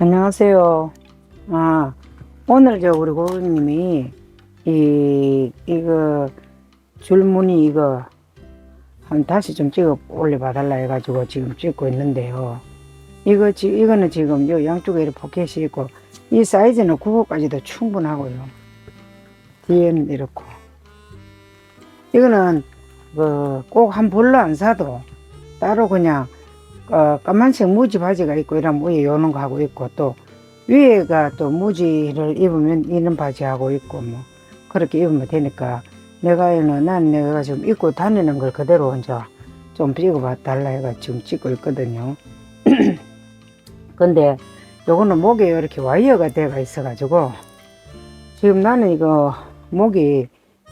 안녕하세요. 아, 오늘 저 우리 고객님이 이, 이거 줄무늬 이거 한 다시 좀 찍어 올려봐 달라 해가지고 지금 찍고 있는데요. 이거 지 이거는 지금 요 양쪽에 이렇게 포켓이 있고 이 사이즈는 9호까지도 충분하고요. 뒤에는 이렇고 이거는 그 꼭 한 볼로 안 사도 따로 그냥 어, 까만색 무지 바지가 있고 이런 위에 요런 거 하고 있고 또 위에가 또 무지를 입으면 이런 바지 하고 있고 뭐 그렇게 입으면 되니까 내가 이는 난 내가 지금 입고 다니는 걸 그대로 이제 좀 찍어봐 달라 해가 지금 찍고 있거든요. 근데 요거는 목에 이렇게 와이어가 돼가 있어 가지고 지금 나는 이거 목이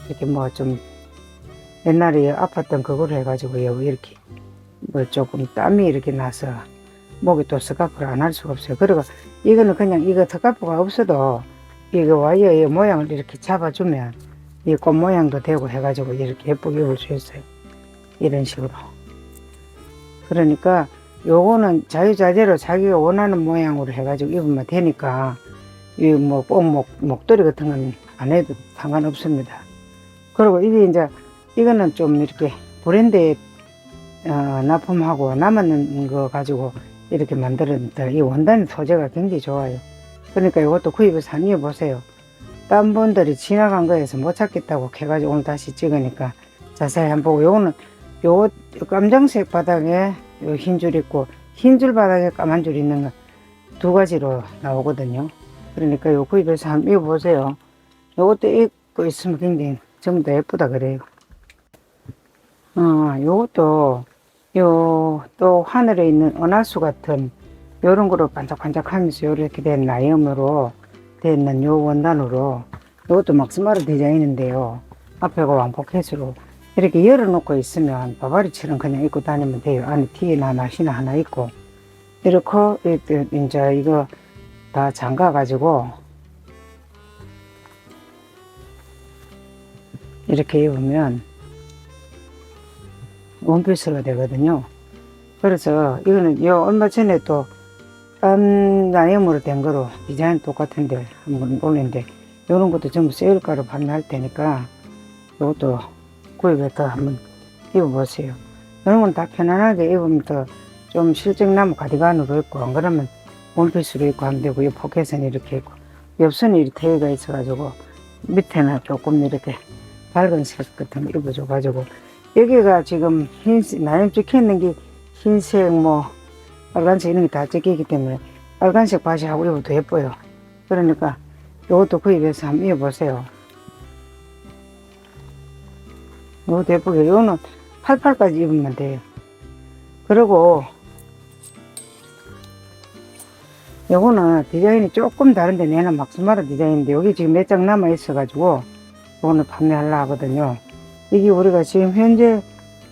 이렇게 뭐 좀 옛날에 아팠던 그걸 해가지고 이렇게 뭐 조금 땀이 이렇게 나서 목에 또 스카프를 안 할 수가 없어요. 그리고 이거는 그냥 이거 스카프가 없어도 이거 와이어의 모양을 이렇게 잡아주면 이 꽃 모양도 되고 해가지고 이렇게 예쁘게 입을 수 있어요. 이런 식으로. 그러니까 요거는 자유자재로 자기가 원하는 모양으로 해가지고 입으면 되니까 이뭐 꼭목 목도리 같은 건 안 해도 상관없습니다. 그리고 이게 이제 이거는 좀 이렇게 브랜드에 어, 납품하고 남은 거 가지고 이렇게 만들었는데 이 원단 소재가 굉장히 좋아요. 그러니까 이것도 구입해서 한번 입어보세요. 딴 분들이 지나간 거에서 못 찾겠다고 해가지고 오늘 다시 찍으니까 자세히 한번 보고 요거는 요 깜장색 바닥에 요 흰 줄 있고 흰 줄 바닥에 까만 줄 있는 거 두 가지로 나오거든요. 그러니까 요 구입해서 한번 입어보세요. 요것도 입고 있으면 굉장히 전부 다 예쁘다 그래요. 어, 요것도 요 또 하늘에 있는 은하수 같은 요런 거로 반짝반짝하면서 요렇게 된돼 있는 요 원단으로 요것도 막스마르 디자인인데요. 앞에가 왕포켓으로 이렇게 열어놓고 있으면 바바리처럼 그냥 입고 다니면 돼요. 안에 티나 나시나 하나 있고 이렇게 이제 이거 다 잠가 가지고 이렇게 입으면 원피스가 되거든요. 그래서 이거는 요 얼마 전에 또딴 나염으로 된 거로 디자인 똑같은데 한번 올린데 요런 것도 전부 세일가로 판매할 테니까 요것도 구입해서 한번 입어보세요. 이런 건 다 편안하게 입으면 더 좀 실증나무 가디건으로 입고 안 그러면 원피스로 입고 하면 되고 이 포켓은 이렇게 있고 옆선이 이렇게 테이가 있어가지고 밑에는 조금 이렇게 밝은 색 같은 거 입어줘가지고 여기가 지금 흰색 나염 찍혀 있는 게 흰색 뭐 빨간색 이런 게 다 찍히기 때문에 빨간색 바지하고 입어도 예뻐요. 그러니까 이것도 구입해서 한번 입어보세요. 이것도 예쁘게 이거는 88까지 입으면 돼요. 그리고 요거는 디자인이 조금 다른데 내는 막스마르 디자인인데 여기 지금 몇 장 남아 있어가지고 오늘 판매하려 하거든요. 이게 우리가 지금 현재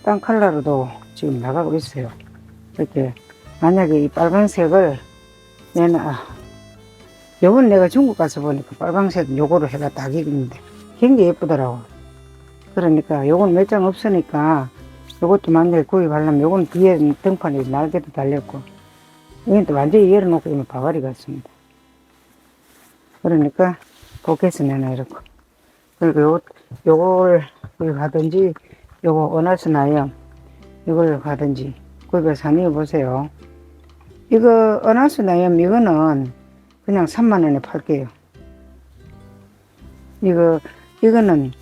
딴 컬러로도 지금 나가고 있어요. 이렇게 만약에 이 빨간색을 아, 요번 내가 중국 가서 보니까 빨간색 요거로 해가 딱 입는데 굉장히 예쁘더라고. 그러니까 요건 몇 장 없으니까 요것도 만약에 구입하려면 요건 뒤에 등판에 날개도 달렸고 이건 또 완전히 열어놓고 이면 바가리 같습니다. 그러니까 포켓은 내나 이렇고 그리고 요, 요걸 구입하든지 요거 원하스 나요? 이걸 가든지 구입해서 한번 입어보세요. 이거 나염 이거는 그냥 3만원에 팔게요. 이거 이거는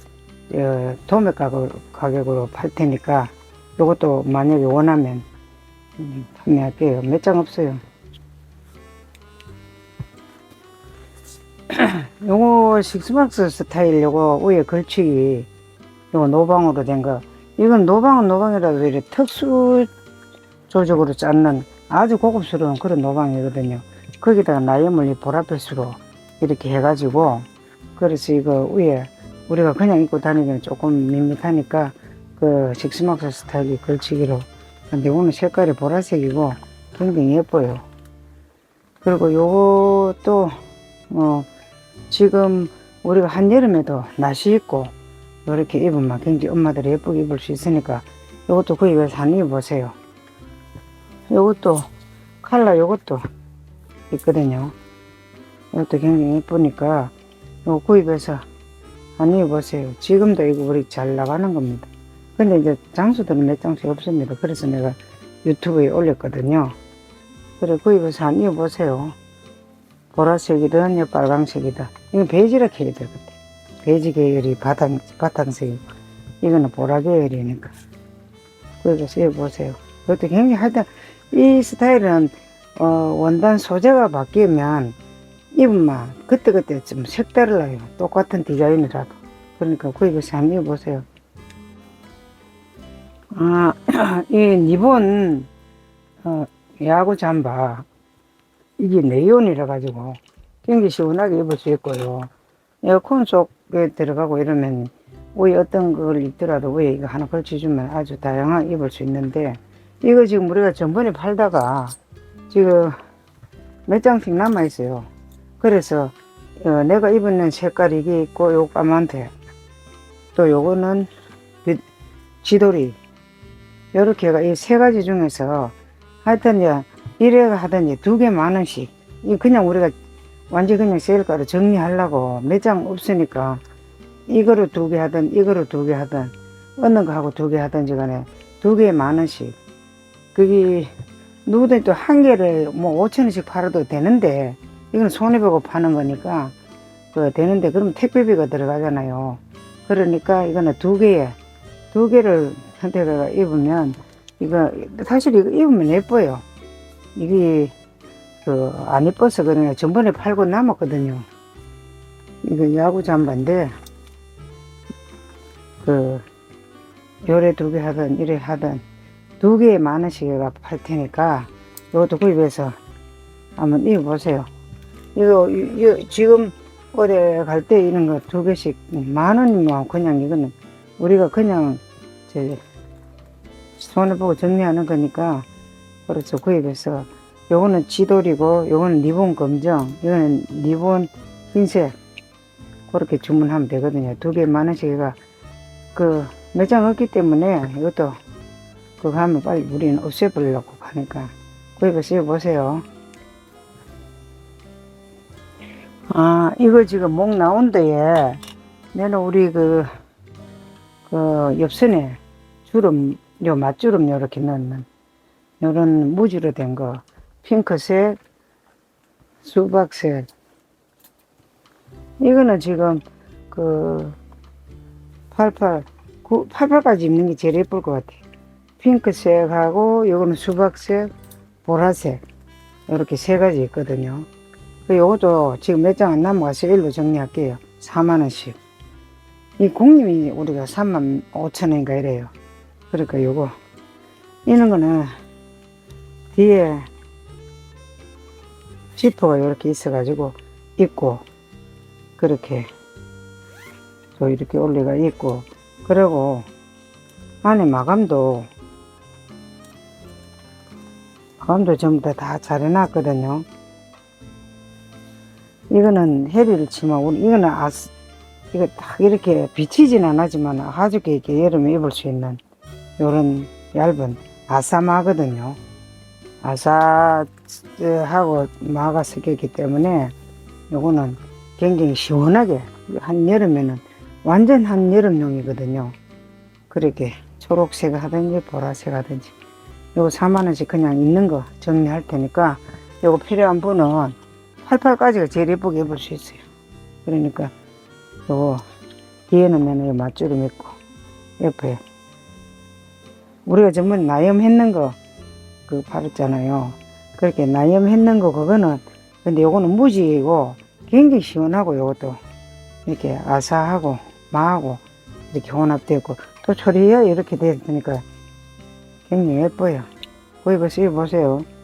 어, 도매 가격, 가격으로 팔 테니까 요것도 만약에 원하면 음, 판매할게요. 몇 장 없어요. 요거 식스박스 스타일 요거 위에 걸치기 요거 노방으로 된 거. 이건 노방은 노방이라도 이렇게 특수 조직으로 짰는 아주 고급스러운 그런 노방이거든요. 거기다가 나염을 이 보라빛으로 이렇게 해가지고 그래서 이거 위에 우리가 그냥 입고 다니면 조금 밋밋하니까 그 식스박스 스타일이 걸치기로 근데 오늘 색깔이 보라색이고 굉장히 예뻐요. 그리고 요것도 어 지금 우리가 한여름에도 나시 입고 이렇게 입으면 굉장히 엄마들이 예쁘게 입을 수 있으니까 이것도 구입해서 한 입어보세요. 이것도 컬러 이것도 있거든요. 이것도 굉장히 예쁘니까 이거 구입해서 안 입어보세요. 지금도 이거 우리 잘 나가는 겁니다. 근데 이제 장수들은 몇 장씩 없습니다. 그래서 내가 유튜브에 올렸거든요. 그래 구입해서 안 입어보세요. 보라색이든 요 빨강색이든 이건 베이지라 것같 아. 베이지 계열이 바탕, 바탕색이고 이거는 보라 계열이니까 구입해서 입어보세요. 그것도 굉장히 하여튼 이 스타일은 어, 원단 소재가 바뀌면 입으면 그때그때 좀 색달라요. 똑같은 디자인이라도. 그러니까 구입해서 한번 입어보세요. 아, 이 리본, 어, 야구 잠바. 이게 네온이라 가지고 굉장히 시원하게 입을 수 있고요. 에어컨 속에 들어가고 이러면 위에 어떤 걸 입더라도 위에 이거 하나 걸쳐주면 아주 다양하게 입을 수 있는데 이거 지금 우리가 전번에 팔다가 지금 몇 장씩 남아 있어요. 그래서 어, 내가 입은 색깔이 이게 있고 요 까만색 또 요거는 그 지돌이 요렇게가 이 세 가지 중에서 하여튼 이제 이래가 하든지 두 개 만 원씩 이 그냥 우리가 완전 그냥 세일가로 정리하려고 몇장 없으니까 이거로 두개 하든 이거로 두개 하든 어느 거 하고 두 개 하든지 간에 두 개에 만 원씩 그게 누구든 또 한 개를 뭐 오천 원씩 팔아도 되는데 이건 손해보고 파는 거니까 그 되는데 그럼 택배비가 들어가잖아요. 그러니까 이거는 두 개에 두 개를 선택해서 입으면 이거 사실 이거 입으면 예뻐요. 이게 그 안 예뻐서 그냥 전번에 팔고 남았거든요. 이거 야구 잠바인데 그 요래 두 개 하든 이래 하든 두 개에 만 원씩 팔 테니까 이것도 구입해서 한번 입어보세요. 이거, 이거 지금 어디 갈 때 이런 거 두 개씩 만 원이면 그냥 이거는 우리가 그냥 제 손을 보고 정리하는 거니까 그래서 구입해서 요거는 지돌이고 요거는 리본 검정 이거는 리본 흰색. 그렇게 주문하면 되거든요. 두 개 만 원씩 해가 그 매장 없기 때문에 이것도 그거 하면 빨리 우리는 없애버리려고 하니까. 구입해서 입어보세요. 아, 이거 지금 목 나온 데에, 내는 우리 그, 그, 옆선에 주름, 요 맞주름 요렇게 넣는, 요런 무지로 된 거, 핑크색, 수박색. 이거는 지금 그, 88, 9, 88까지 입는 게 제일 예쁠 것 같아요. 핑크색하고, 요거는 수박색, 보라색. 이렇게 세 가지 있거든요. 그 요것도 지금 몇 장 안 남아서 일로 정리할게요. 4만 원씩. 이 공님이 우리가 3만 5천 원인가 이래요. 그러니까 요거. 이런 거는 뒤에 지퍼가 이렇게 있어가지고 있고, 그렇게 또 이렇게 올리가 있고, 그리고 안에 마감도 마감도 전부 다, 다 잘 해놨거든요. 이거는 해리를 치면 이거는 아스 이거 딱 이렇게 비치진 않았지만 아주 이렇게 여름에 입을 수 있는 요런 얇은 아사마거든요. 아사하고 마가 섞였기 때문에 요거는 굉장히 시원하게 한 여름에는 완전 한 여름용이거든요. 그렇게 초록색 하든지 보라색 하든지 요거 4만원씩 그냥 있는 거 정리할 테니까 요거 필요한 분은 88까지가 제일 예쁘게 입을 수 있어요. 그러니까 요거 뒤에는 내는 맞주름 있고 옆에 우리가 전번에 나염 했는 거 그 팔았잖아요. 그렇게 나염 했는 거 그거는 근데 요거는 무지이고 굉장히 시원하고 요것도 이렇게 아사하고 마하고 이렇게 혼합되어 있고 또 초리에 이렇게 되어 있으니까 굉장히 예뻐요. 구입해서 입어보세요.